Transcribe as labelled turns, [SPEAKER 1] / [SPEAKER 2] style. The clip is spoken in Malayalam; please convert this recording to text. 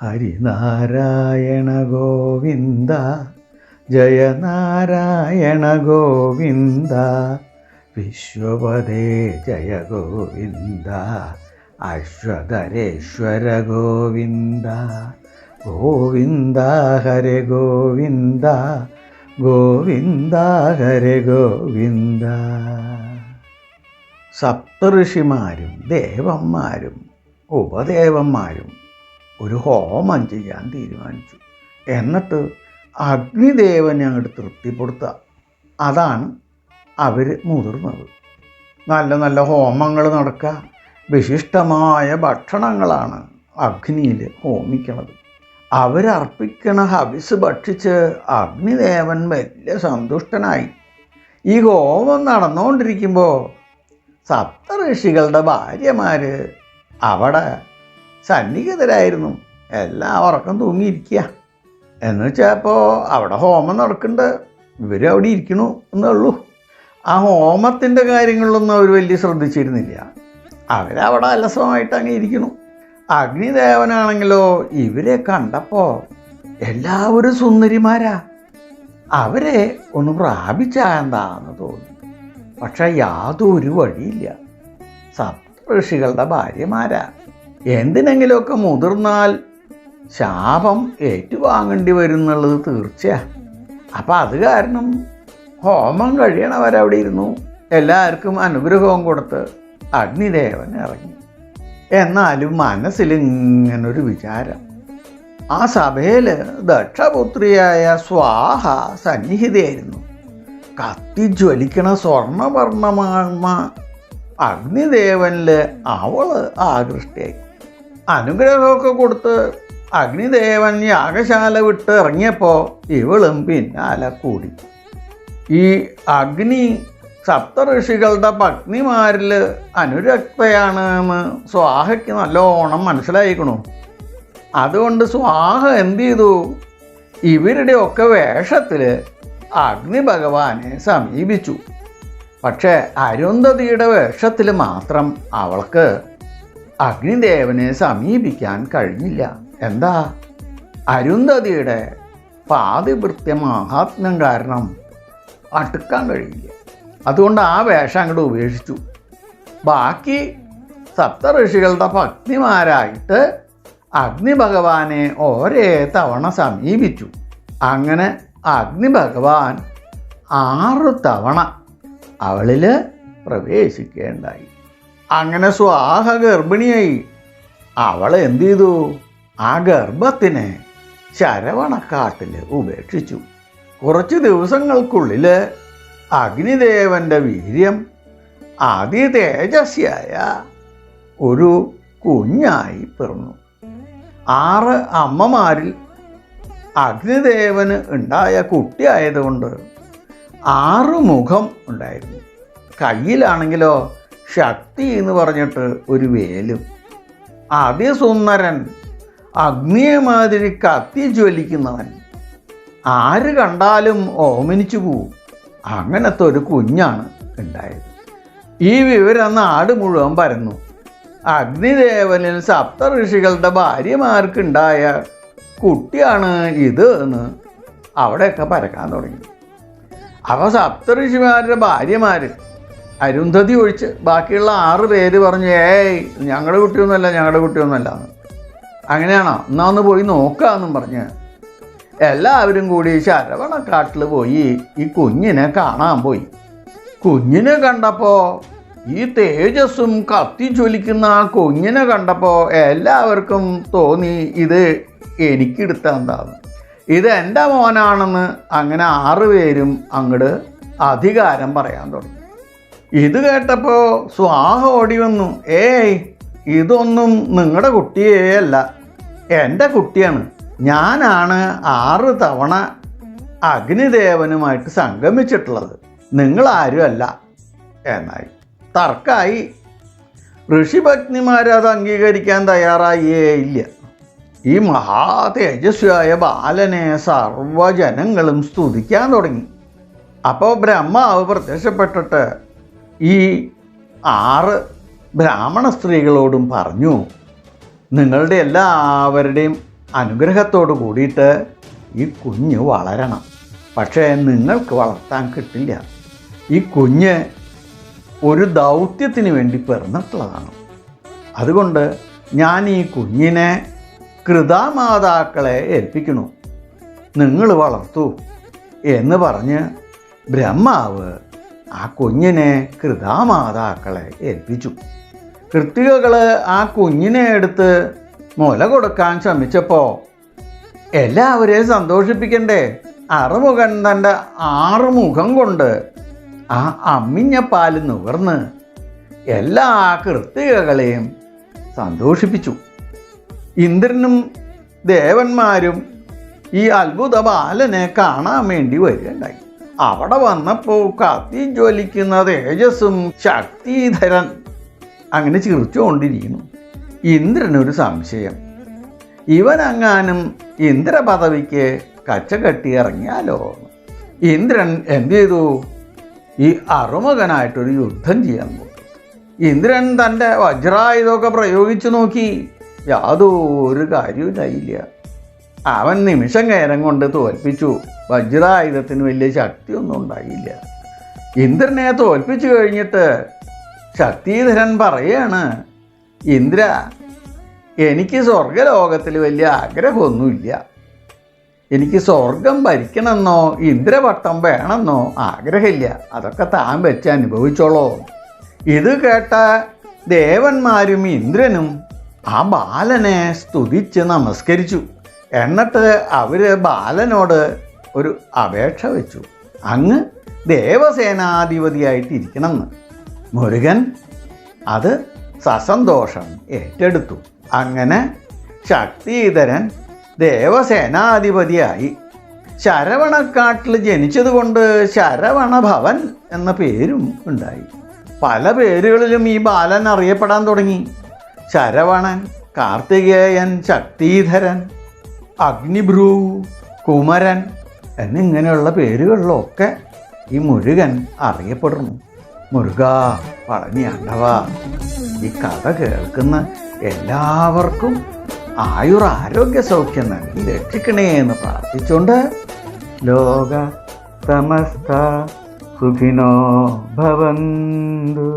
[SPEAKER 1] ഹരിനാരായണ ഗോവിന്ദ ജയനാരായണ ഗോവിന്ദ വിശ്വപദേ ജയ ഗോവിന്ദ അശ്വതരേശ്വര ഗോവിന്ദ ഗോവിന്ദ ഹര ഗോവിന്ദ ഗോവിന്ദ ഹര ഗോവിന്ദ. സപ്തഋഷിമാരും ദേവന്മാരും ഉപദേവന്മാരും ഒരു ഹോമം ചെയ്യാൻ തീരുമാനിച്ചു. എന്നിട്ട് അഗ്നിദേവനെ അങ്ങോട്ട് തൃപ്തിപ്പെടുത്തുക. അതാണ് അവർ മുതിർന്നത്. നല്ല നല്ല ഹോമങ്ങൾ നടക്കുക. വിശിഷ്ടമായ ഭക്ഷണങ്ങളാണ് അഗ്നിയിൽ ഹോമിക്കണത്. അവരർപ്പിക്കണ ഹവിസ് ഭക്ഷിച്ച് അഗ്നിദേവൻ വലിയ സന്തുഷ്ടനായി. ഈ ഹോമം നടന്നുകൊണ്ടിരിക്കുമ്പോൾ സപ്തഋഷികളുടെ ഭാര്യമാർ അവിടെ സന്നിഹിതരായിരുന്നു. എല്ലാം ഉറക്കം തൂങ്ങിയിരിക്കുക. എന്ന് വെച്ചാൽ അവിടെ ഹോമം നടക്കുന്നുണ്ട്. ഇവർ അവിടെ ഇരിക്കണു എന്നേ ഉള്ളൂ ആ ഹോമത്തിന്റെ കാര്യങ്ങളിലൊന്നും അവർ വലിയ ശ്രദ്ധിച്ചിരുന്നില്ല. അവരവിടെ അലസമായിട്ട് അങ്ങ് ഇരിക്കണു. അഗ്നിദേവനാണെങ്കിലോ ഇവരെ കണ്ടപ്പോൾ എല്ലാവരും സുന്ദരിമാരാ. അവരെ ഒന്ന് പ്രാപിച്ചാന്താന്ന് തോന്നി. പക്ഷേ യാതൊരു വഴിയില്ല. സപ്തഋഷികളുടെ ഭാര്യമാരാ. എന്തിനെങ്കിലുമൊക്കെ മുതിർന്നാൽ ശാപം ഏറ്റുവാങ്ങേണ്ടി വരും എന്നുള്ളത് തീർച്ചയാ. അപ്പം അത് കാരണം ഹോമം കഴിയണവരവിടെ ഇരുന്നു. എല്ലാവർക്കും അനുഗ്രഹവും കൊടുത്ത് അഗ്നിദേവൻ ഇറങ്ങി. എന്നാലും മനസ്സിൽ ഇങ്ങനൊരു വിചാരം. ആ സഭയിൽ ദക്ഷപുത്രിയായ സ്വാഹ സന്നിഹിതയായിരുന്നു. കത്തിജ്വലിക്കണ സ്വർണവർണമാർമ്മ അഗ്നിദേവനിൽ അവൾ ആകൃഷ്ടയായി. അനുഗ്രഹമൊക്കെ കൊടുത്ത് അഗ്നിദേവൻ യാഗശാല വിട്ട് ഇറങ്ങിയപ്പോൾ ഇവളും പിന്നാലെ കൂടി. ഈ അഗ്നി സപ്തഋഷികളുടെ പത്നിമാരിൽ അനുരക്തയാണ് എന്ന് സ്വാഹയ്ക്ക് നല്ലോണം മനസ്സിലായിക്കണു. അതുകൊണ്ട് സ്വാഹ എന്ത് ചെയ്തു? ഇവരുടെ ഒക്കെ വേഷത്തിൽ അഗ്നി ഭഗവാനെ സമീപിച്ചു. പക്ഷേ അരുന്ധതിയുടെ വേഷത്തിൽ മാത്രം അവൾക്ക് അഗ്നിദേവനെ സമീപിക്കാൻ കഴിഞ്ഞില്ല. എന്താ? അരുന്ധതിയുടെ പാതിവൃത്യ മഹാത്മ്യം കാരണം അടുക്കാൻ കഴിയില്ല. അതുകൊണ്ട് ആ വേഷം അങ്ങോട്ട് ഉപേക്ഷിച്ചു. ബാക്കി സപ്തഋഷികളുടെ ഭക്തിമാരായിട്ട് അഗ്നിഭഗവാനെ ഒരേ തവണ സമീപിച്ചു. അങ്ങനെ അഗ്നിഭഗവാൻ ആറ് തവണ അവളിൽ പ്രവേശിക്കേണ്ടായി. അങ്ങനെ സ്വാഹ ഗർഭിണിയായി. അവൾ എന്തു ചെയ്തു? ആ ഗർഭത്തിനെ ശരവണക്കാട്ടിൽ ഉപേക്ഷിച്ചു. കുറച്ച് ദിവസങ്ങൾക്കുള്ളിൽ അഗ്നിദേവന്റെ വീര്യം അതിതേജസ്യായ ഒരു കുഞ്ഞായി പിറന്നു. ആറ് അമ്മമാരിൽ അഗ്നിദേവന് ഉണ്ടായ കുട്ടിയായതുകൊണ്ട് ആറ് മുഖം ഉണ്ടായിരുന്നു. കയ്യിലാണെങ്കിലോ ശക്തി എന്ന് പറഞ്ഞിട്ട് ഒരു വേലും. അതിസുന്ദരൻ അഗ്നിയെ മാതിരി കത്തി ജ്വലിക്കുന്നവൻ ആര് കണ്ടാലും ഓമനിച്ചു പോവും. അങ്ങനത്തെ ഒരു കുഞ്ഞാണ് ഉണ്ടായത്. ഈ വിവരം നാട് മുഴുവൻ പരന്നു. അഗ്നിദേവനിൽ സപ്ത ഋഷികളുടെ ഭാര്യമാർക്കുണ്ടായ കുട്ടിയാണ് ഇത് എന്ന് അവിടെയൊക്കെ പരക്കാൻ തുടങ്ങി. അവ സപ്തഋഷിമാരുടെ ഭാര്യമാർ അരുന്ധതി ഒഴിച്ച് ബാക്കിയുള്ള ആറ് പേര് പറഞ്ഞു ഏയ് ഞങ്ങളുടെ കുട്ടിയൊന്നുമല്ല ഞങ്ങളുടെ കുട്ടിയൊന്നുമല്ല. അങ്ങനെയാണോ? എന്നാ ഒന്ന് പോയി നോക്കാമെന്നും പറഞ്ഞ്. എല്ലാവരും കൂടി ശരവണക്കാട്ടിൽ പോയി ഈ കുഞ്ഞിനെ കാണാൻ പോയി. കുഞ്ഞിനെ കണ്ടപ്പോൾ ഈ തേജസ്സും കത്തി ജ്വലിക്കുന്ന ആ കുഞ്ഞിനെ കണ്ടപ്പോൾ എല്ലാവർക്കും തോന്നി ഇത് എനിക്കെടുത്ത എന്താന്ന് ഇത് എന്റെ മോനാണെന്ന്. അങ്ങനെ ആറുപേരും അങ്ങോട്ട് അധികാരം പറയാൻ തുടങ്ങി. ഇത് കേട്ടപ്പോൾ സ്വാഹ ഓടി വന്നു. ഏയ് ഇതൊന്നും നിങ്ങളുടെ കുട്ടിയേ അല്ല. എന്റെ കുട്ടിയാണ്. ഞാനാണ് ആറ് തവണ അഗ്നിദേവനുമായിട്ട് സംഗമിച്ചിട്ടുള്ളത്. നിങ്ങളാരും അല്ല. എന്നായി. തർക്കായി. ഋഷിഭഗ്നിമാരത് അംഗീകരിക്കാൻ തയ്യാറായേ ഇല്ല. ഈ മഹാ തേജസ്വിയായ ബാലനെ സർവജനങ്ങളും സ്തുതിക്കാൻ തുടങ്ങി. അപ്പോൾ ബ്രഹ്മാവ് പ്രത്യക്ഷപ്പെട്ടിട്ട് ഈ ആറ് ബ്രാഹ്മണ സ്ത്രീകളോടും പറഞ്ഞു നിങ്ങളുടെ എല്ലാവരുടെയും അനുഗ്രഹത്തോട് കൂടിയിട്ട് ഈ കുഞ്ഞ് വളരണം. പക്ഷേ നിങ്ങൾക്ക് വളർത്താൻ കിട്ടില്ല. ഈ കുഞ്ഞ് ഒരു ദൗത്യത്തിന് വേണ്ടി പിറന്നിട്ടുള്ളതാണ്. അതുകൊണ്ട് ഞാൻ ഈ കുഞ്ഞിനെ കൃതാമാതാക്കളെ ഏൽപ്പിക്കണു നിങ്ങൾ വളർത്തൂ എന്ന് പറഞ്ഞ് ബ്രഹ്മാവ് ആ കുഞ്ഞിനെ കൃതാമാതാക്കളെ ഏൽപ്പിച്ചു. കൃത്തികകൾ ആ കുഞ്ഞിനെ എടുത്ത് മുല കൊടുക്കാൻ ശ്രമിച്ചപ്പോൾ എല്ലാവരെയും സന്തോഷിപ്പിക്കണ്ടേ? അറുമുഖൻ തന്റെ ആറുമുഖം കൊണ്ട് ആ അമ്മിഞ്ഞ പാൽ നുകർന്ന് എല്ലാ കൃത്തികകളെയും സന്തോഷിപ്പിച്ചു. ഇന്ദ്രനും ദേവന്മാരും ഈ അത്ഭുത ബാലനെ കാണാൻ വേണ്ടി വരികയുണ്ടായി. അവിടെ വന്നപ്പോൾ കത്തി ജ്വലിക്കുന്ന തേജസ്സും ശക്തിധരൻ അങ്ങനെ ചിറിച്ചുകൊണ്ടിരിക്കുന്നു ഇന്ദ്രനൊരു സംശയം. ഇവനങ്ങാനും ഇന്ദ്രപദവിക്ക് കച്ച കെട്ടി ഇറങ്ങിയാലോ? ഇന്ദ്രൻ എന്തു ചെയ്തു? ഈ അറുമുഖനായിട്ടൊരു യുദ്ധം ചെയ്യാൻ പോകും ഇന്ദ്രൻ തന്റെ വജ്രായുധമൊക്കെ പ്രയോഗിച്ചു നോക്കി. യാതൊരു കാര്യവും ഉണ്ടായില്ല അവൻ നിമിഷം നേരം കൊണ്ട് തോൽപ്പിച്ചു. വജ്രായുധത്തിന് വലിയ ശക്തിയൊന്നും ഉണ്ടായില്ല. ഇന്ദ്രനെ തോൽപ്പിച്ചു കഴിഞ്ഞിട്ട് ശക്തിധരൻ പറയാണ് ഇന്ദ്ര എനിക്ക് സ്വർഗലോകത്തിൽ വലിയ ആഗ്രഹമൊന്നുമില്ല. എനിക്ക് സ്വർഗം ഭരിക്കണമെന്നോ ഇന്ദ്രവട്ടം വേണമെന്നോ ആഗ്രഹമില്ല. അതൊക്കെ താൻ വെച്ച് അനുഭവിച്ചോളോ. ഇത് കേട്ട ദേവന്മാരും ഇന്ദ്രനും ആ ബാലനെ സ്തുതിച്ച് നമസ്കരിച്ചു. എന്നിട്ട് അവർ ബാലനോട് ഒരു അപേക്ഷ വെച്ചു. അങ്ങ് ദേവസേനാധിപതിയായിട്ടിരിക്കണമെന്ന് മുരുകൻ അത് സസന്തോഷം ഏറ്റെടുത്തു. അങ്ങനെ ശക്തിധരൻ ദേവസേനാധിപതിയായി. ശരവണക്കാട്ടിൽ ജനിച്ചതുകൊണ്ട് ശരവണഭവൻ എന്ന പേരും ഉണ്ടായി. പല പേരുകളിലും ഈ ബാലൻ അറിയപ്പെടാൻ തുടങ്ങി. ശരവണൻ കാർത്തികേയൻ ശക്തിധരൻ അഗ്നിഭ്രൂ കുമരൻ എന്നിങ്ങനെയുള്ള പേരുകളിലൊക്കെ ഈ മുരുകൻ അറിയപ്പെടുന്നു. മുരുക പളനിയാണ്ടവ. ഈ കഥ കേൾക്കുന്ന എല്ലാവർക്കും ആയുർ ആരോഗ്യ സൗഖ്യം നൽകി രക്ഷിക്കണേ എന്ന് പ്രാർത്ഥിച്ചുകൊണ്ട് ലോക സമസ്ത സുഖിനോ ഭവന്തു.